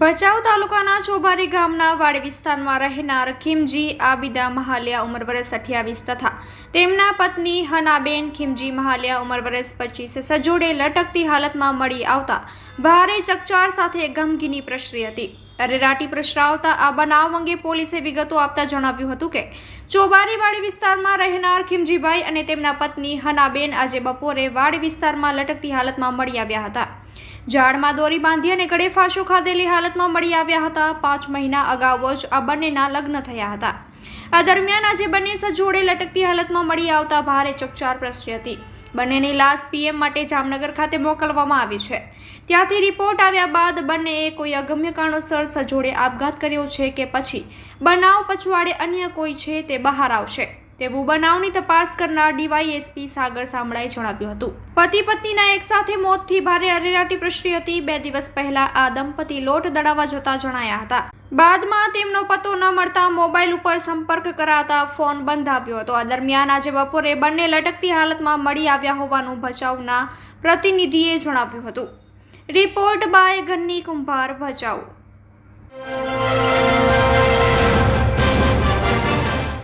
ભચાઉ તાલુકાના ચોબારી ગામના વાડી વિસ્તારમાં રહેનાર ખીમજી આબિદા મહાલિયા ઉંમર વર્ષ અઠ્યાવીસ તથા તેમના પત્ની હનાબેન ખીમજી મહાલિયા ઉંમર વર્ષ પચીસ સજોડે લટકતી હાલતમાં મળી આવતા ભારે ચકચાર સાથે ગમગીની પ્રસરી હતી. અરેરાટી પ્રસરાવતા આ બનાવ અંગે પોલીસે વિગતો આપતા જણાવ્યું હતું કે ચોબારીવાડી વિસ્તારમાં રહેનાર ખીમજીભાઈ અને તેમના પત્ની હનાબેન આજે બપોરે વાડી વિસ્તારમાં લટકતી હાલતમાં મળી આવ્યા હતા. ઝાડમાં દોરી બાંધી અને ગળે ફાંસો ખાધેલી હાલતમાં મળી આવ્યા હતા. પાંચ મહિના અગાઉ જ આ બંનેના લગ્ન થયા હતા. આ દરમિયાન આજે બંને સજોડે લટકતી હાલતમાં મળી આવતા ભારે ચકચાર પ્રસરી હતી. બંનેની લાશ પીએમ માટે જામનગર ખાતે મોકલવામાં આવી છે. ત્યાંથી રિપોર્ટ આવ્યા બાદ બંનેએ કોઈ અગમ્ય કારણોસર સજોડે આપઘાત કર્યો છે કે પછી બનાવ પછવાડે અન્ય કોઈ છે તે બહાર આવશે. તેવું બનાવની તપાસ કરનાર ડીવાયએસપી સાગર સામળાએ જણાવ્યું હતું. પતિ પત્નીના એકસાથે મોતથી ભારે અરેરાટી પ્રસરી હતી. બે દિવસ પહેલા આ દંપતી લોટ દડાવવા જતા જણાયા હતા. બાદમાં તેમનો પતો ન મળતા મોબાઈલ ઉપર સંપર્ક કરાતા ફોન બંધ આવ્યો હતો. આ દરમિયાન આજે બપોરે બંને લટકતી હાલતમાં મળી આવ્યા હોવાનું ભચાઉના પ્રતિનિધિએ જણાવ્યું હતું. રિપોર્ટ બાય ગન્ની કુંભાર ભચાઉ.